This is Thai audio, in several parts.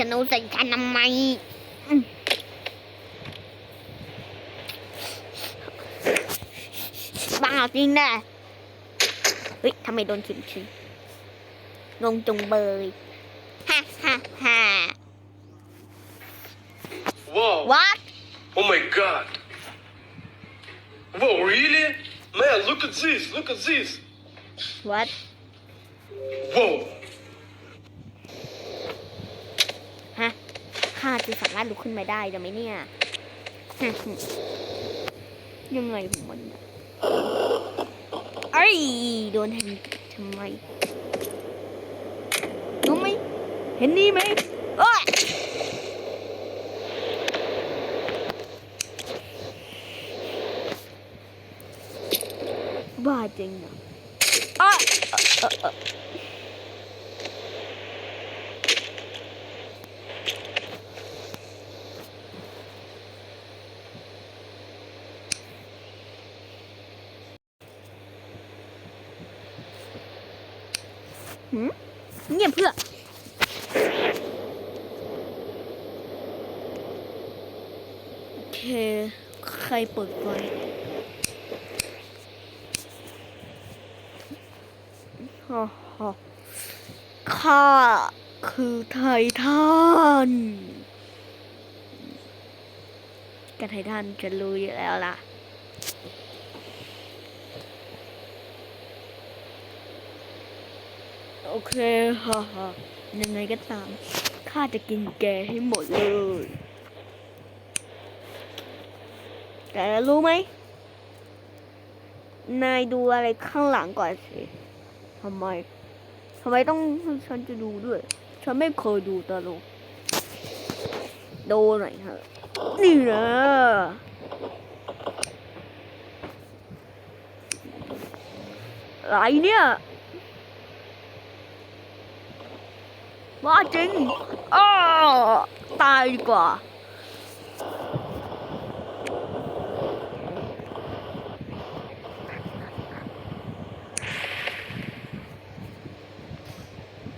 จะนูใส่ฉันทำไมอืมบ้าจริงนะเฮ้ยทำไมโดนชิมชิมงงจงเบยฮ่าฮ่าฮ่า Whoa. what Oh my god. Whoa, really? Man, look at this. Look at this. what Whoa. ฮะ ข้าจะสามารถลุกขึ้นมาได้จะไหมเนี่ยยังไงมันไอ้ยโดนแทงทำไมรู้ไหมเห็นนี่ไหมโอ้ยบ้าจริงนะอ้า เงียบเพื่อ โอเค ใครเปิดไฟฮ่าฮ่าข้าคือไททันกับไททันจะรู้อยู่แล้วล่ะ โอเคฮ่าฮ่ายังไงก็ตามข้าจะกินแกให้หมดเลย แต่รู้ไหม นายดูอะไรข้างหลังก่อนสิทำไมทำไมต้องฉันจะดูด้วย ฉันไม่เคยดูตลกดูหน่อยเถอะนี่นะอะไรเนี่ย ว่าจริงอ้อตายดีกว่า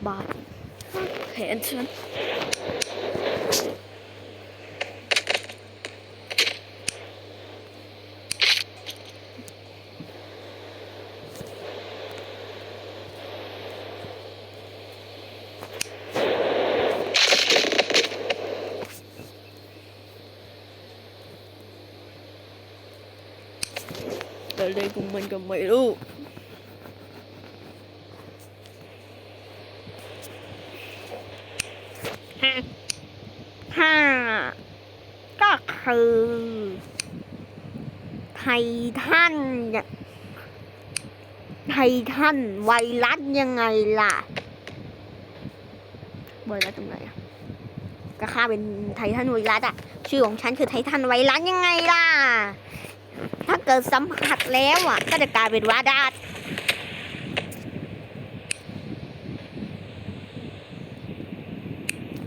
บ้าจริงแขนฉัน อะไรของมันก็ไม่รู้ห้าห้าก็คือไททันไททันไวรัสยังไงล่ะไวรัสตรงไหนอะก็ข้าเป็นไททันไวรัสอะชื่อของฉันคือไททันไวรัสยังไงล่ะ เกิดสัมผัสแล้วอะ ก็จะกลายเป็นว่าดาด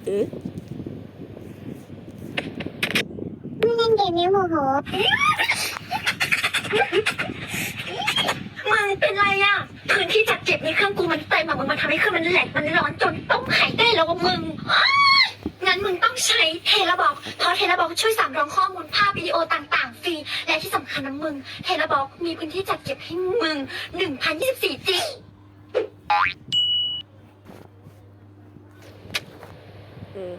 เอ๊ะเล่นเกมนี้โมโหมันเป็นไรอะพื้นที่จัดเก็บในเครื่องกูมันเต็มอะมึงมันทำให้เครื่องมันแหลกมันร้อนจนต้องหายได้แล้วว่ามึง ต้องใช้เทเลบอก เพราะเทเลบอกช่วยสำรองข้อมูลภาพวิดีโอต่างๆ ฟรี และที่สำคัญนะมึง เทเลบอกมีพื้นที่จัดเก็บให้มึง 1,024 จิกเออ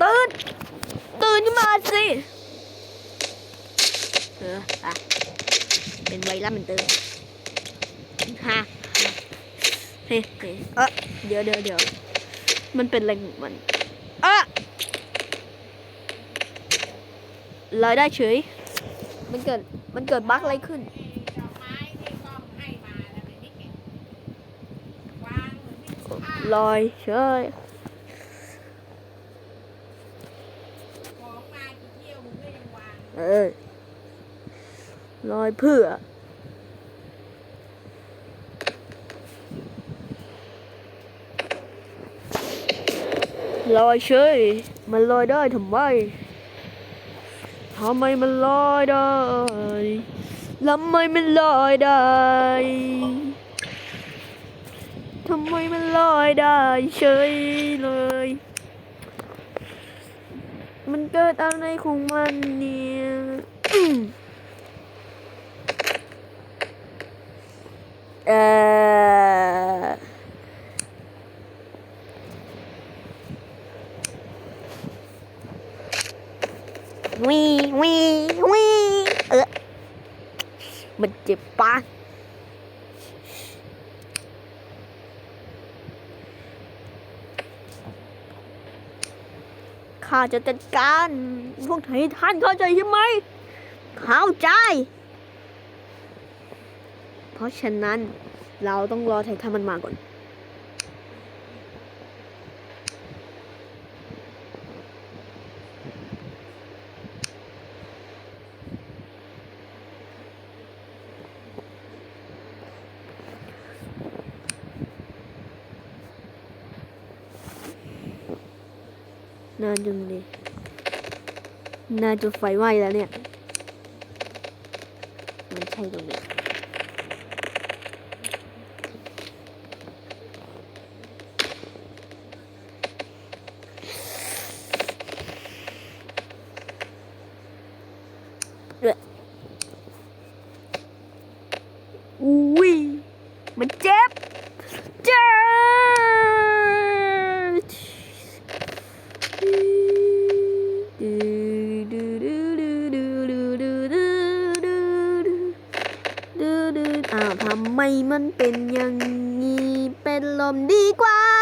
ตื่น ตื่นขึ้นมาสิ เอออะเป็นไวรัสเหมือนเดิมฮะเฮ้เฮ้เออเดี๋ยวเดี๋ยวเดี๋ยว มันเป็นอะไรของมันเอะลอยได้เฉย มันเกิด มันเกิดบั๊กอะไรขึ้น ลอยเฉยเออลอยเพื่อ ลอยเฉยมันลอยได้ทำไมทำไมมันลอยได้ทำไมมันลอยได้ทำไมมันลอยได้เฉยเลย มันเกิดอะไรของมันเนี่ยเออ วีวีวีเออมันเจ็บปะข้าจะจัดการพวกไททันเข้าใจใช่ไหมเข้าใจ เพราะฉะนั้นเราต้องรอไททันมันมาก่อน นานจังเลยน่าจะไฟไหม้แล้วเนี่ย มันใช่ตรงนี้อุ้ มันเป็นอย่างนี้ เป็นลมดีกว่า